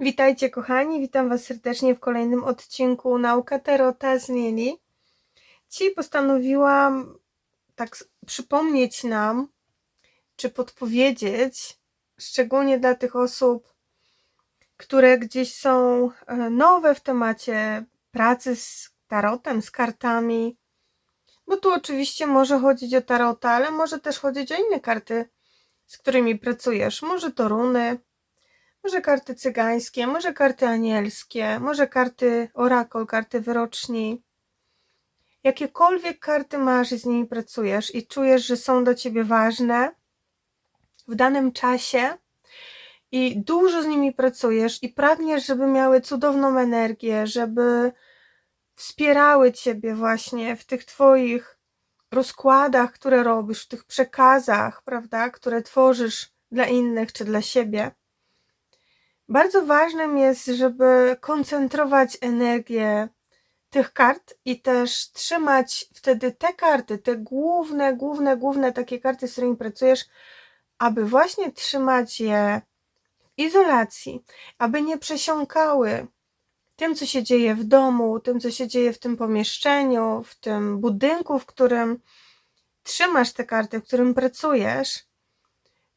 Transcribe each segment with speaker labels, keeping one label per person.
Speaker 1: Witajcie kochani, witam Was serdecznie w kolejnym odcinku Nauka Tarota z Lili. Dzisiaj postanowiłam tak przypomnieć nam, czy podpowiedzieć, szczególnie dla tych osób, które gdzieś są e, nowe w temacie pracy z tarotem, z kartami. Bo tu oczywiście może chodzić o tarota, ale może też chodzić o inne karty, z którymi pracujesz. Może to runy, może karty cygańskie, może karty anielskie, może karty orakol, karty wyroczni. Jakiekolwiek karty masz i z nimi pracujesz i czujesz, że są dla ciebie ważne w danym czasie i dużo z nimi pracujesz i pragniesz, żeby miały cudowną energię, żeby wspierały ciebie właśnie w tych twoich rozkładach, które robisz, w tych przekazach, prawda, które tworzysz dla innych czy dla siebie bardzo ważnym jest, żeby koncentrować energię tych kart i też trzymać wtedy te karty, te główne, główne, główne takie karty, z którymi pracujesz, aby właśnie trzymać je w izolacji, aby nie przesiąkały tym, co się dzieje w domu, tym, co się dzieje w tym pomieszczeniu, w tym budynku, w którym trzymasz te karty, w którym pracujesz,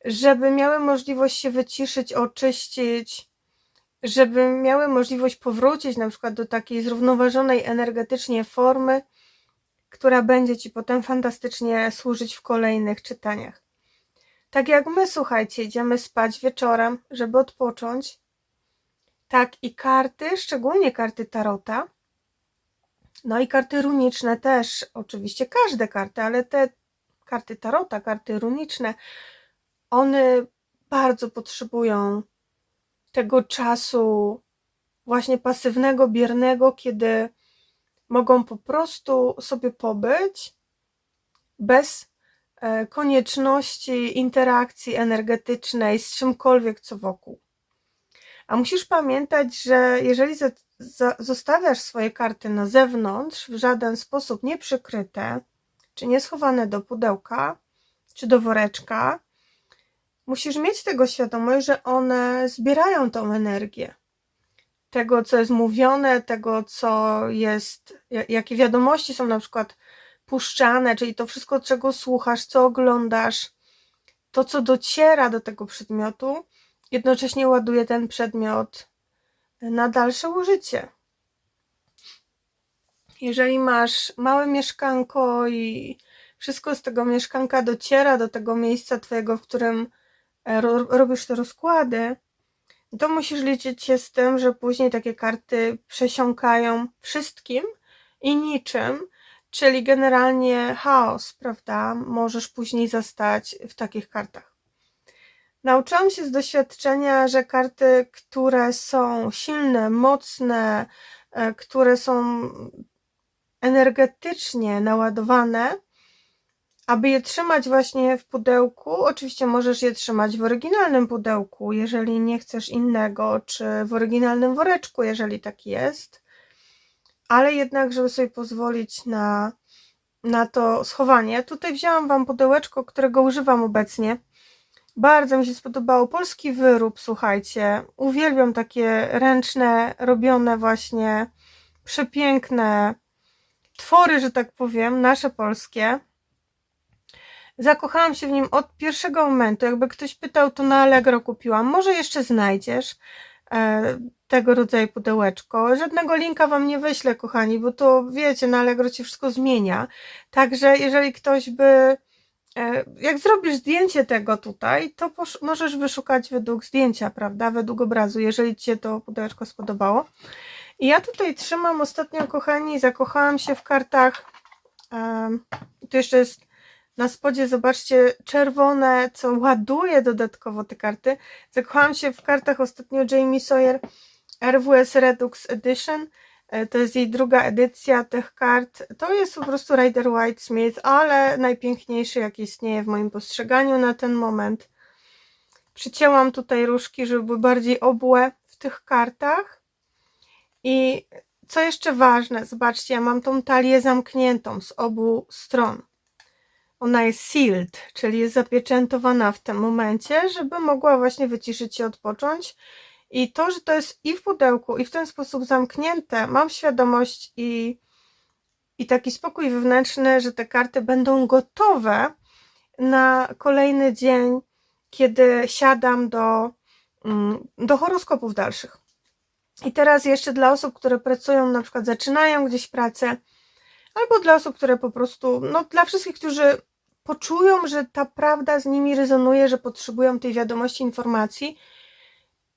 Speaker 1: żeby miały możliwość się wyciszyć, oczyścić, żeby miały możliwość powrócić na przykład do takiej zrównoważonej energetycznie formy, która będzie Ci potem fantastycznie służyć w kolejnych czytaniach. Tak jak my, słuchajcie, idziemy spać wieczorem, żeby odpocząć, tak i karty, szczególnie karty Tarota, no i karty runiczne też, oczywiście każde karty, ale te karty Tarota, karty runiczne, one bardzo potrzebują tego czasu właśnie pasywnego, biernego, kiedy mogą po prostu sobie pobyć bez e, konieczności interakcji energetycznej z czymkolwiek, co wokół. A musisz pamiętać, że jeżeli za, za, zostawiasz swoje karty na zewnątrz, w żaden sposób nie przykryte, czy nie schowane do pudełka, czy do woreczka, musisz mieć tego świadomość, że one zbierają tą energię. Tego, co jest mówione, tego, co jest, jakie wiadomości są na przykład puszczane, czyli to wszystko, czego słuchasz, co oglądasz, to, co dociera do tego przedmiotu, jednocześnie ładuje ten przedmiot na dalsze użycie. Jeżeli masz małe mieszkanko i wszystko z tego mieszkanka dociera do tego miejsca twojego, w którym robisz te rozkłady, to musisz liczyć się z tym, że później takie karty przesiąkają wszystkim i niczym, czyli generalnie chaos, prawda? Możesz później zastać w takich kartach. Nauczyłam się z doświadczenia, że karty, które są silne, mocne, e, które są energetycznie naładowane, aby je trzymać właśnie w pudełku, oczywiście możesz je trzymać w oryginalnym pudełku, jeżeli nie chcesz innego, czy w oryginalnym woreczku, jeżeli tak jest, ale jednak, żeby sobie pozwolić na, na to schowanie. Tutaj wzięłam Wam pudełeczko, którego używam obecnie. Bardzo mi się spodobało. Polski wyrób, słuchajcie. Uwielbiam takie ręczne, robione właśnie przepiękne twory, że tak powiem, nasze polskie. Zakochałam się w nim od pierwszego momentu. Jakby ktoś pytał, to na Allegro kupiłam. Może jeszcze znajdziesz e, tego rodzaju pudełeczko. Żadnego linka Wam nie wyślę, kochani, bo to wiecie, na Allegro się wszystko zmienia. Także jeżeli ktoś by. E, jak zrobisz zdjęcie tego tutaj, to możesz wyszukać według zdjęcia, prawda? Według obrazu, jeżeli Ci się to pudełeczko spodobało. I ja tutaj trzymam ostatnio, kochani, zakochałam się w kartach. Um, tu jeszcze jest na spodzie, zobaczcie, czerwone, co ładuje dodatkowo te karty. Zakochałam się w kartach ostatnio Jamie Sawyer RWS Redux Edition. E, to jest jej druga edycja tych kart. To jest po prostu Rider White Smith, ale najpiękniejszy, jaki istnieje w moim postrzeganiu na ten moment. Przycięłam tutaj różki, żeby były bardziej obłe w tych kartach. I co jeszcze ważne, zobaczcie, ja mam tą talię zamkniętą z obu stron ona jest sealed, czyli jest zapieczętowana w tym momencie, żeby mogła właśnie wyciszyć się, odpocząć I to, że to jest i w pudełku, i w ten sposób zamknięte, mam świadomość i, i taki spokój wewnętrzny, że te karty będą gotowe na kolejny dzień, kiedy siadam do, mm, do horoskopów dalszych. I teraz jeszcze dla osób, które pracują, na przykład zaczynają gdzieś pracę, albo dla osób, które po prostu, no dla wszystkich, którzy poczują, że ta prawda z nimi rezonuje, że potrzebują tej wiadomości, informacji.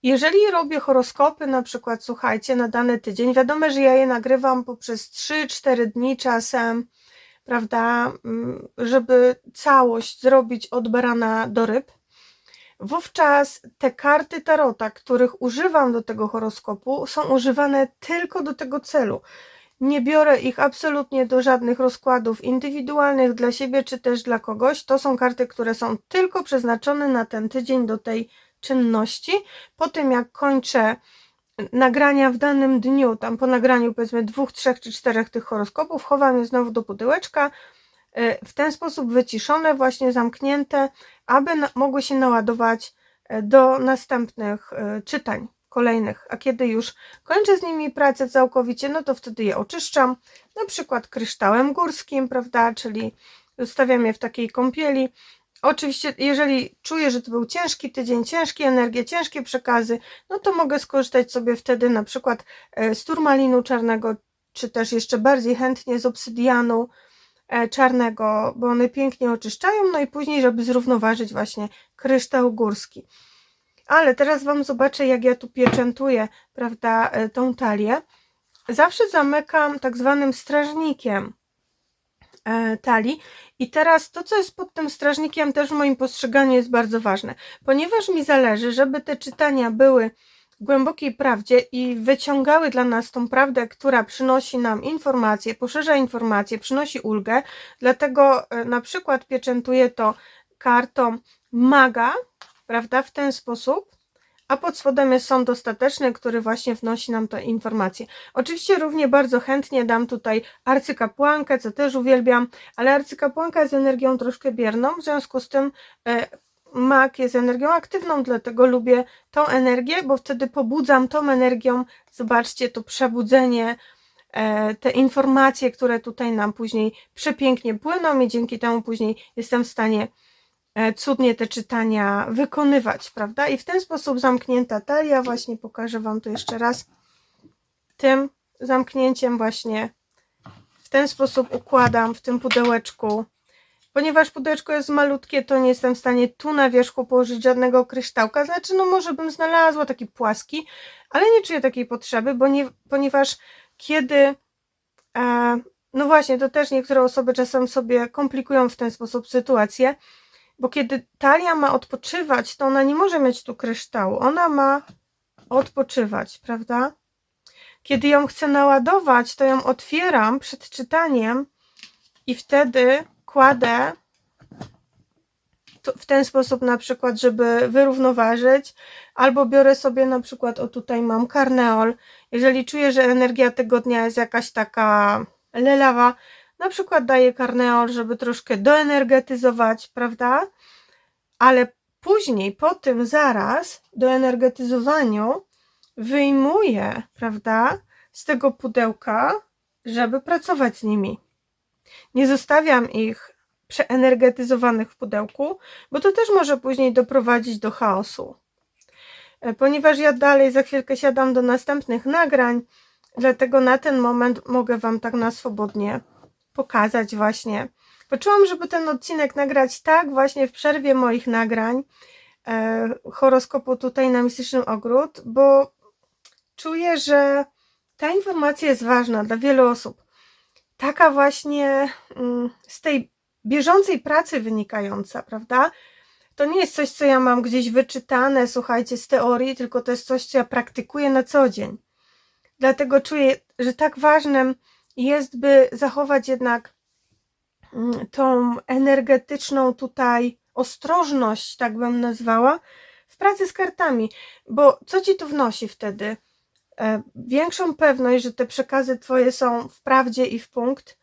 Speaker 1: Jeżeli robię horoskopy, na przykład, słuchajcie, na dany tydzień, wiadomo, że ja je nagrywam poprzez 3-4 dni czasem, prawda, mm, żeby całość zrobić od barana do ryb. Wówczas te karty tarota, których używam do tego horoskopu, są używane tylko do tego celu. Nie biorę ich absolutnie do żadnych rozkładów indywidualnych dla siebie czy też dla kogoś. To są karty, które są tylko przeznaczone na ten tydzień do tej czynności. Po tym jak kończę nagrania w danym dniu, tam po nagraniu powiedzmy dwóch, trzech czy czterech tych horoskopów, chowam je znowu do pudełeczka, y, w ten sposób wyciszone, właśnie zamknięte, aby mogły się naładować y, do następnych y, czytań kolejnych, a kiedy już kończę z nimi pracę całkowicie, no to wtedy je oczyszczam, na przykład kryształem górskim, prawda, czyli zostawiam je w takiej kąpieli. Oczywiście, jeżeli czuję, że to był ciężki tydzień, ciężkie energie, ciężkie przekazy, no to mogę skorzystać sobie wtedy na przykład e, z turmalinu czarnego, czy też jeszcze bardziej chętnie z obsydianu e, czarnego, bo one pięknie oczyszczają, no i później, żeby zrównoważyć właśnie kryształ górski. Ale teraz Wam zobaczę, jak ja tu pieczętuję, prawda, e, tą talię. Zawsze zamykam tak zwanym strażnikiem e, talii. I teraz to, co jest pod tym strażnikiem, też w moim postrzeganiu jest bardzo ważne, ponieważ mi zależy, żeby te czytania były w głębokiej prawdzie i wyciągały dla nas tą prawdę, która przynosi nam informacje, poszerza informacje, przynosi ulgę. Dlatego e, na przykład pieczętuję to kartą maga, prawda, w ten sposób, a pod spodem jest sąd ostateczny, który właśnie wnosi nam te informacje. Oczywiście równie bardzo chętnie dam tutaj arcykapłankę, co też uwielbiam, ale arcykapłanka jest energią troszkę bierną, w związku z tym e, mak jest energią aktywną, dlatego lubię tą energię, bo wtedy pobudzam tą energią, zobaczcie, to przebudzenie, e, te informacje, które tutaj nam później przepięknie płyną i dzięki temu później jestem w stanie cudnie te czytania wykonywać, prawda? I w ten sposób zamknięta talia, właśnie pokażę Wam to jeszcze raz, tym zamknięciem właśnie w ten sposób układam w tym pudełeczku. Ponieważ pudełeczko jest malutkie, to nie jestem w stanie tu na wierzchu położyć żadnego kryształka. Znaczy, no może bym znalazła taki płaski, ale nie czuję takiej potrzeby, bo nie, ponieważ kiedy e, no właśnie, to też niektóre osoby czasem sobie komplikują w ten sposób sytuację, bo kiedy talia ma odpoczywać, to ona nie może mieć tu kryształu. Ona ma odpoczywać, prawda? Kiedy ją chcę naładować, to ją otwieram przed czytaniem i wtedy kładę w ten sposób na przykład, żeby wyrównoważyć, albo biorę sobie na przykład, o tutaj mam karneol. Jeżeli czuję, że energia tego dnia jest jakaś taka lelawa, na przykład daję karneol, żeby troszkę doenergetyzować, prawda? Ale później, po tym zaraz, do energetyzowaniu wyjmuję, prawda, z tego pudełka, żeby pracować z nimi. Nie zostawiam ich przeenergetyzowanych w pudełku, bo to też może później doprowadzić do chaosu. E, ponieważ ja dalej za chwilkę siadam do następnych nagrań, dlatego na ten moment mogę Wam tak na swobodnie pokazać właśnie. Poczułam, żeby ten odcinek nagrać tak właśnie w przerwie moich nagrań e, horoskopu tutaj na Mistycznym Ogród, bo czuję, że ta informacja jest ważna dla wielu osób. Taka właśnie mm, z tej bieżącej pracy wynikająca, prawda? To nie jest coś, co ja mam gdzieś wyczytane, słuchajcie, z teorii, tylko to jest coś, co ja praktykuję na co dzień. Dlatego czuję, że tak ważnym jest, by zachować jednak mm, tą energetyczną tutaj ostrożność, tak bym nazwała, w pracy z kartami, bo co ci to wnosi wtedy? E, większą pewność, że te przekazy twoje są w prawdzie i w punkt,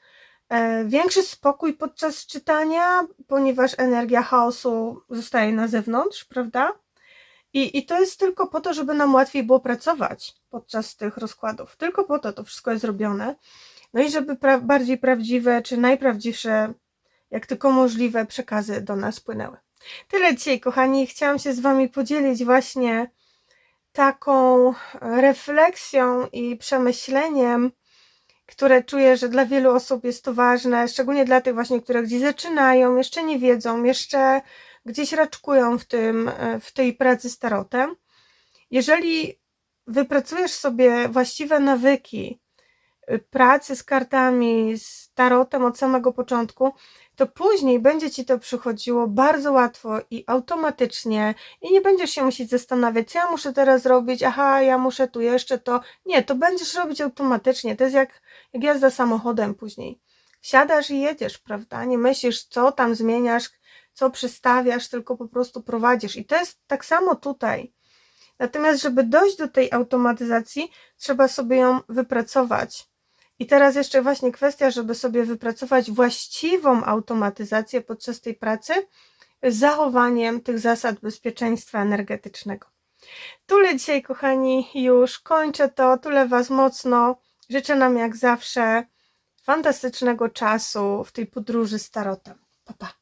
Speaker 1: e, większy spokój podczas czytania, ponieważ energia chaosu zostaje na zewnątrz, prawda? I, I to jest tylko po to, żeby nam łatwiej było pracować podczas tych rozkładów. Tylko po to to wszystko jest robione. No i żeby pra- bardziej prawdziwe, czy najprawdziwsze, jak tylko możliwe, przekazy do nas płynęły. Tyle dzisiaj, kochani. Chciałam się z Wami podzielić właśnie taką refleksją i przemyśleniem, które czuję, że dla wielu osób jest to ważne, szczególnie dla tych właśnie, które gdzieś zaczynają, jeszcze nie wiedzą, jeszcze gdzieś raczkują w, tym, w tej pracy z tarotem. Jeżeli wypracujesz sobie właściwe nawyki pracy z kartami, z tarotem od samego początku, to później będzie ci to przychodziło bardzo łatwo i automatycznie i nie będziesz się musieć zastanawiać, co ja muszę teraz robić, aha, ja muszę tu jeszcze to. Nie, to będziesz robić automatycznie. To jest jak, jak jazda samochodem później. Siadasz i jedziesz, prawda? Nie myślisz, co tam zmieniasz, co przystawiasz, tylko po prostu prowadzisz. I to jest tak samo tutaj. Natomiast, żeby dojść do tej automatyzacji, trzeba sobie ją wypracować. I teraz jeszcze właśnie kwestia, żeby sobie wypracować właściwą automatyzację podczas tej pracy z zachowaniem tych zasad bezpieczeństwa energetycznego. Tyle dzisiaj, kochani, już kończę to. Tyle Was mocno. Życzę nam jak zawsze fantastycznego czasu w tej podróży z tarotem. Pa, pa.